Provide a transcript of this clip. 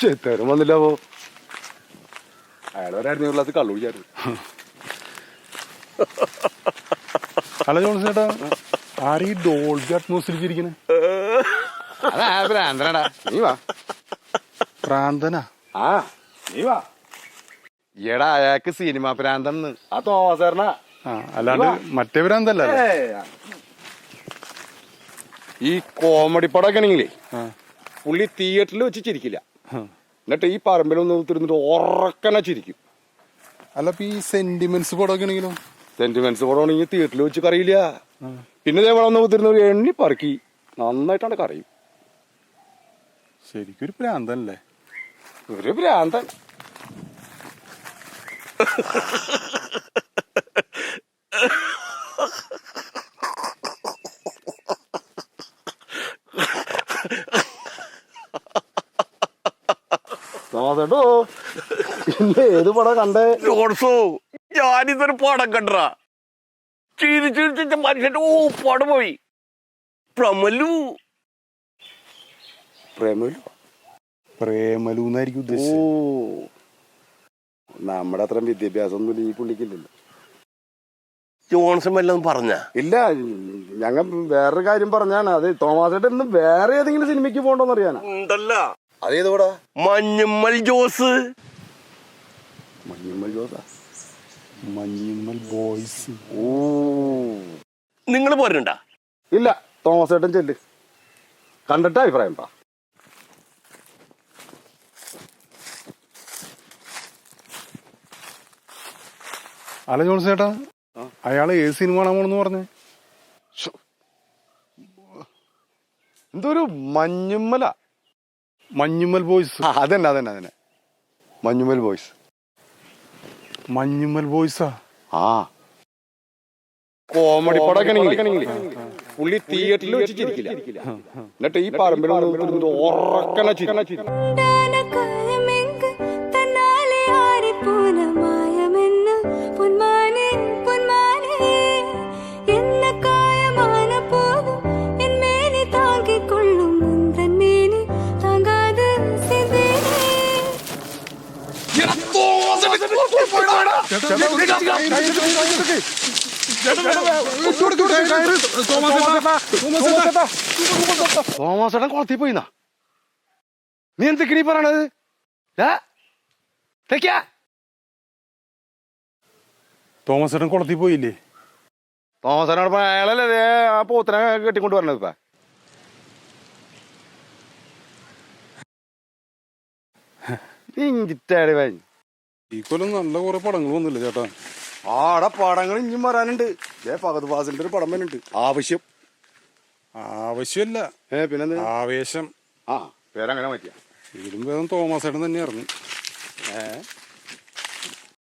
ചെത്തേരും വന്നില്ലാവോ അയാൾ ഒരായിരുന്നു ഗ്ലാസ് കള്ളു കുടിച്ചായിരുന്നു. Hello John's ചേട്ടാ ആരീ ഡോൾബി അതാ ഭ്രാന്തനടാ. നീ വാ. പ്രാന്തനാ ആ നീ വാ. എടാ അയാൾക്ക് സിനിമ ഭ്രാന്തന്ന് ആ തോമസേരനാ ആ അല്ലാണ്ട് മറ്റേ ഭ്രാന്തല്ല അല്ലേ? ഈ കോമഡി പടമൊക്കെ ആണെങ്കിലേ പുള്ളി തിയേറ്ററിൽ വെച്ച് ചിരിക്കില്ല. ആ. എന്നിട്ട് ഈ പറമ്പിലൊന്ന് തിരുന്നിട്ട് ഉറക്കനെ ചിരിക്കും. അല്ല ഈ സെന്റിമെന്റ്സ് പടമൊക്കെ സെന്റിമെന്റ്സ് പടമാണെങ്കിൽ തിയേറ്ററിൽ വെച്ച് കറിയില്ല. പിന്നെ ഇതേപോലെ ഒന്ന് തിരുന്ന ഒരു എണ്ണി പറക്കി നന്നായിട്ടാണ് കറിയും. ശരിക്കും ഒരു പ്രാന്തല്ലേ? ഒരു ഭ്രാന്തൻ തോമസേട്ടോ ഏത് പടം കണ്ടേ? ജോൺസോ ഞാനിതൊരു പടം കണ്ടറാ. ചിരിച്ചു ചിരിച്ച മനുഷ്യന്റെ ഓ പടം പോയി. പ്രമലു. പ്രേമലു? പ്രേമലു എന്നായിരിക്കും ഓ. ഉദ്ദേശിച്ചത് നമ്മുടെ അത്രയും വിദ്യാഭ്യാസം ഒന്നും ഈ പുള്ളിക്കില്ലല്ലോ. ജോൺസൺ വല്ലതും പറഞ്ഞ? ഇല്ല ഞങ്ങൾ വേറൊരു കാര്യം പറഞ്ഞാണ് അത് തോമാസേട്ടൻ ഇന്ന് വേറെ ഏതെങ്കിലും സിനിമയ്ക്ക് പോകണ്ടോന്ന് അറിയാനാ ഉണ്ടല്ല. അതേത് മഞ്ഞുമ്മൽ ജോസ്. മഞ്ഞുമ്മൽ ജോസാ? മഞ്ഞുമ്മൽ ബോയ്സ്. ഓ. നിങ്ങൾ പോരണ്ട. ഇല്ല തോമസ് ഏട്ടൻ ചെല്ല്. കണ്ടിട്ട് അഭിപ്രായം പാ അല്ല ജോൺസ് ചേട്ടാ അയാൾ ഏത് സിനിമ കാണാൻ പോണെന്ന് പറഞ്ഞേ ഒരു മഞ്ഞുമ്മല. മഞ്ഞുമ്മൽ ബോയ്സ്. അതന്നെ അതന്നെ അതന്നെ. മഞ്ഞുമൽ ബോയ്സ്. മഞ്ഞുമൽ ബോയ്സാ? ആ. കോമഡി പടക്കണെങ്കിൽ പുള്ളി തിയേറ്ററിൽ വെച്ചിട്ടിരിക്കില്ല. എന്നിട്ട് ഈ പറമ്പിലൊന്ന് ഉറക്കനെ ചിരി തോമസേട്ടൻ കുളത്തിൽ പോയിന്ന? നീ എന്ത് കിണി പറയണത്? തോമസേട്ടൻ കുളത്തിൽ പോയില്ലേ? തോമസേട്ടനോട് പോയ അയാളല്ലേ ആ പോത്തിനെ കെട്ടിക്കൊണ്ട് വരണത് ഇപ്പൊ? ഇഞ്ചിട്ടാടി വൈ. ഈ കൊല്ലം നല്ല കുറെ പടങ്ങൾ വന്നില്ല ചേട്ടാ? ആടെ പടങ്ങൾ ഇഞ്ഞും വരാനുണ്ട്. ഏ ഫഹദ് ഫാസിലിന്റെ ഒരു പടം വരുന്നുണ്ട്. ആവശ്യം. ആവശ്യമല്ല ഏ പിന്നെ ആവേശം. ആ പേരങ്ങനെ മാറ്റിയ. ഇതിലും വേദം തോമസ് ചേട്ടൻ തന്നെയായിരുന്നു ഏ?